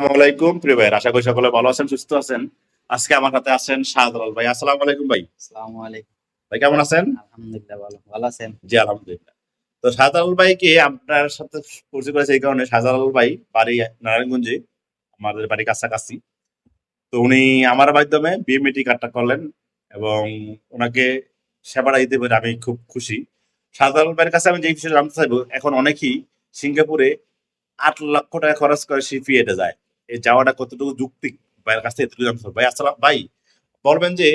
আসসালামাইকুম প্রিয় ভাই আশা করি সকলে ভালো আছেন সুস্থ আছেন। আজকে আমার সাথে আছেন শাহজালাল ভাই। আসসালামু আলাইকুম ভাই। আসসালামু আলাইকুম। ভাই কেমন আছেন? আলহামদুলিল্লাহ ভালো। ভালো আছেন? জি আলহামদুলিল্লাহ। তো শাহজালাল ভাইকে আপনার সাথে পরিচয় করেছে এই কারণে। শাহজালাল ভাই বাড়ি নারায়ণগঞ্জে আমাদের বাড়ি কাছাকাছি। তো উনি আমার মাধ্যমে বিএমএটি কার্ডটা করলেন এবং ওনাকে সেবাটা দিতে পেরে আমি খুব খুশি। শাহজালাল ভাইয়ের কাছে আমি যে বিষয়ে জানতে চাইব এখন অনেকেই সিঙ্গাপুরে আট লক্ষ টাকা খরচ করে সিপিএতে যায় যাওয়াটা কতটুকু যুক্তিক? ভাইয়ের কাছ থেকে এতটুকু জানতে ভাই আসসালাম ভাই বলবেন যে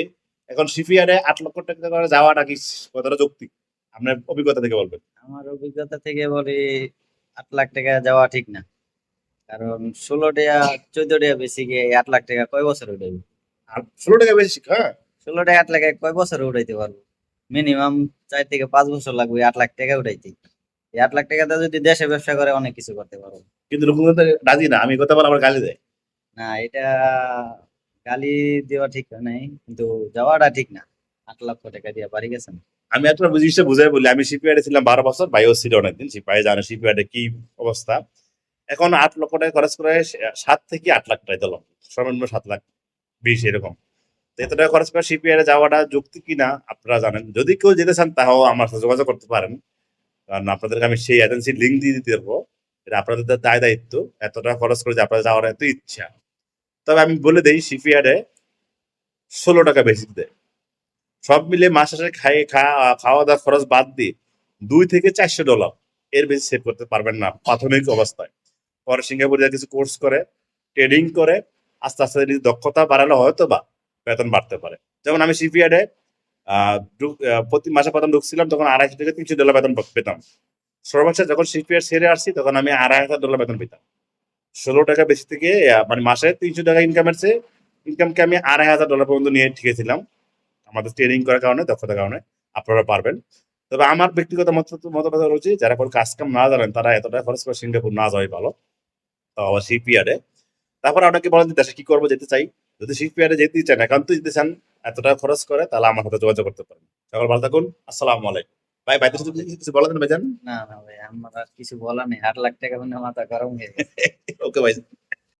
এখন সিপিআরে আট লক্ষ টাকা করে যাওয়াটা কি কতটা যৌক্তিক আপনার অভিজ্ঞতা থেকে বলবেন। আমার অভিজ্ঞতা থেকে বলি আট লাখ টাকা যাওয়া ঠিক না। কারণ ষোলো টাকা চোদ্দ টাকা বেশি গিয়ে আট লাখ টাকা কয় বছর উঠাইবে? আর ষোলো টাকা বেশি হ্যাঁ। ষোলো টাকা আট লাখ কয় বছর উঠাইতে পারব? মিনিমাম চার থেকে পাঁচ বছর লাগবে আট লাখ টাকা উঠাইতে। আট লাখ টাকাতে যদি দেশে ব্যবসা করে অনেক কিছু করতে পারব। কিন্তু তো রাজি না আমি কথা বলে আবার গালি দেয়। না এটা গালি দেওয়া ঠিক নাই কিন্তু যাওয়াটা ঠিক না। আট লক্ষ টাকা দিয়ে বাড়ি গেছেন আমি বুঝাই বলি আমি ছিলাম বারো বছর ভাইও ছিল অনেকদিন সিপিআই জানে সিপিআরে কি অবস্থা। এখন আট লক্ষ টাকা খরচ করে সাত থেকে আট লাখ টাকা দিলাম সর্বনিম্ন সাত লাখ বিশ এরকম। এত টাকা খরচ করে সিপিআরে যাওয়াটা যুক্তি কিনা আপনারা জানেন। যদি কেউ যেতে চান তাও আমার সাথে যোগাযোগ করতে পারেন। কারণ আপনাদেরকে আমি সেই এজেন্সির লিঙ্ক দিয়ে দিতে পারব। এটা আপনাদের দায় দায়িত্ব। এতটা খরচ করে যে আপনাদের যাওয়ার এত ইচ্ছা। তবে আমি বলে দিই সিপিআরে ষোলো টাকা বেশি দেয়। সব মিলে মাস শেষে খাই খাওয়া দাওয়া খরচ বাদ দিয়ে দুই থেকে চারশো ডলার এর বেশি সেভ করতে পারবেন না প্রাথমিক অবস্থায়। পরে সিঙ্গাপুরে কিছু কোর্স করে ট্রেডিং করে, আস্তে আস্তে দক্ষতা বাড়ালে হয়তো বা বেতন বাড়তে পারে। যেমন আমি সিপিআরে প্রতি মাসে প্রথম ঢুকছিলাম, তখন আড়াইশো থেকে তিনশো ডলার বেতন পেতাম। সর্বোচ্চ যখন সিপিআর সেরে আসছি, তখন আমি আড়াই হাজার ডলার বেতন পেতাম। ষোলো টাকা বেশি থেকে মানে মাসে তিনশো টাকা ইনকামের চেয়ে ইনকামকে আমি আড়াই হাজার ডলার পর্যন্ত নিয়ে ঠিকেছিলাম। আমাদের ট্রেনিং করার কারণে, দক্ষতার কারণে, আপনারা পারবেন। তবে আমার ব্যক্তিগত মত মতামত রয়েছে যারা কোনো কাজ কাম না জানেন, তারা এতটা খরচ করে সিঙ্গাপুর না যাওয়াই ভালো। তো আবার সিপিআরে তারপর অনেকে বলেন দেশে কি করব যেতে চাই? যদি সিপিআরে যেতে চান একান্ত যেতে চান এত টাকা খরচ করে তাহলে আমার সাথে যোগাযোগ করতে পারেন সকল ভালো থাকুন আসসালাম আলাইকুম। ভাই ভাই কিছু কিছু বলেন ভাইজান। না না ভাই আমার আর কিছু বলা নেই। আট লাখ টাকা মানে মাথা গরম হয়ে গেছে। ওকে ভাই।